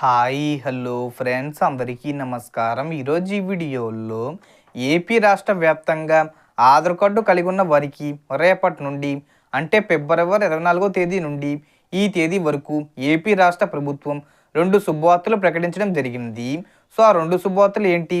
Hi hello friends అందరికీ నమస్కారం. ఈరోజు ఈ వీడియోలో ఏపీ రాష్ట్ర వ్యాప్తంగా ఆధార్ కార్డు కలిగి ఉన్న వారికి రేపటి నుండి అంటే ఫిబ్రవరి ఇరవై నాలుగో తేదీ నుండి ఈ తేదీ వరకు ఏపీ రాష్ట్ర ప్రభుత్వం రెండు శుభవార్తలు ప్రకటించడం జరిగింది. సో ఆ రెండు శుభవార్తలు ఏంటి?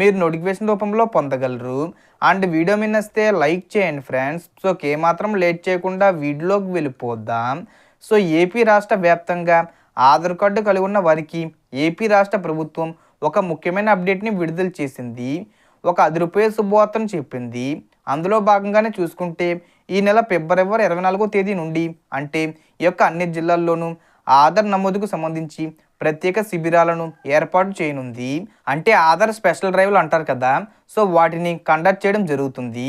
మీరు నోటిఫికేషన్ రూపంలో పొందగలరు. అండ్ వీడియో మీద లైక్ చేయండి ఫ్రెండ్స్. సో ఏమాత్రం లేట్ చేయకుండా వీడియోలోకి వెళ్ళిపోద్దాం సో ఏపీ రాష్ట్ర వ్యాప్తంగా ఆధార్ కార్డు కలిగి ఉన్న వారికి ఏపీ రాష్ట్ర ప్రభుత్వం ఒక ముఖ్యమైన అప్డేట్ని విడుదల చేసింది. ఒక అది రూపాయల శుభవార్తను చెప్పింది. అందులో భాగంగానే చూసుకుంటే ఈ నెల ఫిబ్రవరి ఇరవై నాలుగో తేదీ నుండి అంటే ఈ యొక్క అన్ని జిల్లాల్లోనూ ఆధార్ నమోదుకు సంబంధించి ప్రత్యేక శిబిరాలను ఏర్పాటు చేయనుంది. అంటే ఆధార్ స్పెషల్ డ్రైవ్లు అంటారు కదా సో వాటిని కండక్ట్ చేయడం జరుగుతుంది.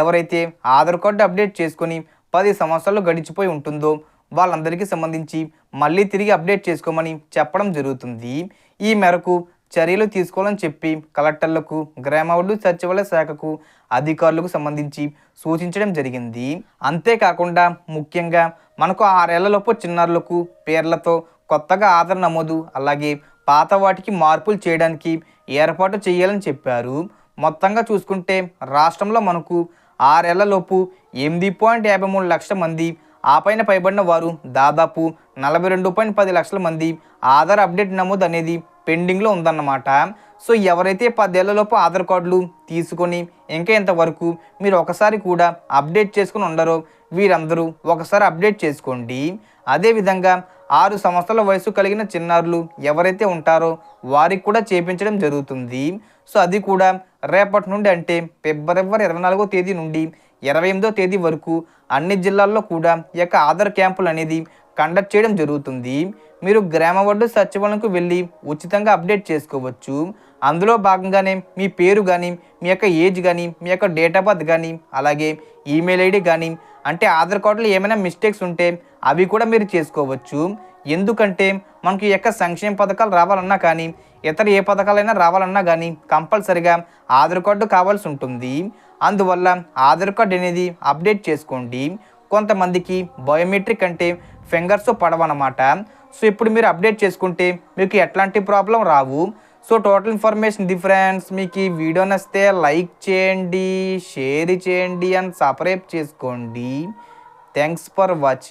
ఎవరైతే ఆధార్ కార్డు అప్డేట్ చేసుకొని పది సంవత్సరాలు గడిచిపోయి ఉంటుందో వాళ్ళందరికీ సంబంధించి మళ్ళీ తిరిగి అప్డేట్ చేసుకోమని చెప్పడం జరుగుతుంది. ఈ మేరకు చర్యలు తీసుకోవాలని చెప్పి కలెక్టర్లకు గ్రామవాళ్ళు సచివాలయ శాఖకు అధికారులకు సంబంధించి సూచించడం జరిగింది. అంతేకాకుండా ముఖ్యంగా మనకు ఆరేళ్ళలోపు చిన్నారులకు పేర్లతో కొత్తగా ఆధార్ నమోదు అలాగే పాత వాటికి మార్పులు చేయడానికి ఏర్పాటు చేయాలని చెప్పారు. మొత్తంగా చూసుకుంటే రాష్ట్రంలో మనకు ఆరేళ్ళలోపు ఎనిమిది పాయింట్ యాభై మూడు లక్షల మంది ఆపైన పైబడిన వారు దాదాపు నలభై రెండు పాయింట్ పది లక్షల మంది ఆధార్ అప్డేట్ నమోదు అనేది పెండింగ్లో ఉందన్నమాట. సో ఎవరైతే పదేళ్ళలోపు ఆధార్ కార్డులు తీసుకొని ఇంకా ఇంతవరకు మీరు ఒకసారి కూడా అప్డేట్ చేసుకుని ఉండరో వీరందరూ ఒకసారి అప్డేట్ చేసుకోండి. అదేవిధంగా ఆరు సంవత్సరాల వయసు కలిగిన చిన్నారులు ఎవరైతే ఉంటారో వారికి కూడా చేపించడం జరుగుతుంది. సో అది కూడా రేపటి నుండి అంటే ఫిబ్రవరి ఇరవై నాలుగో తేదీ నుండి ఇరవై ఎనిమిదో తేదీ వరకు అన్ని జిల్లాల్లో కూడా ఈ యొక్క ఆధార్ క్యాంపులు అనేది కండక్ట్ చేయడం జరుగుతుంది. మీరు గ్రామ వడ్డు సచివాలయంకు వెళ్ళి ఉచితంగా అప్డేట్ చేసుకోవచ్చు. అందులో భాగంగానే మీ పేరు కానీ మీ యొక్క ఏజ్ కానీ మీ యొక్క డేట్ ఆఫ్ బర్త్ కానీ అలాగే ఈమెయిల్ ఐడి కానీ అంటే ఆధార్ కార్డులో ఏమైనా మిస్టేక్స్ ఉంటే అవి కూడా మీరు చేసుకోవచ్చు. ఎందుకంటే మనకి యొక్క సంక్షేమ పథకాలు రావాలన్నా కానీ ఇతర ఏ పథకాలైనా రావాలన్నా కానీ కంపల్సరిగా ఆధార్ కార్డు కావాల్సి ఉంటుంది. అందువల్ల ఆధార్ కార్డు అనేది అప్డేట్ చేసుకోండి. కొంతమందికి బయోమెట్రిక్ అంటే ఫింగర్స్ పడవన్నమాట. సో ఇప్పుడు మీరు అప్డేట్ చేసుకుంటే మీకు ఎట్లాంటి ప్రాబ్లం రావు. సో టోటల్ ఇన్ఫర్మేషన్ డిఫరెన్స్ మీకు ఈ వీడియో నచ్చితే లైక్ చేయండి షేర్ చేయండి అండ్ సబ్స్క్రైబ్ చేసుకోండి. Thanks for watching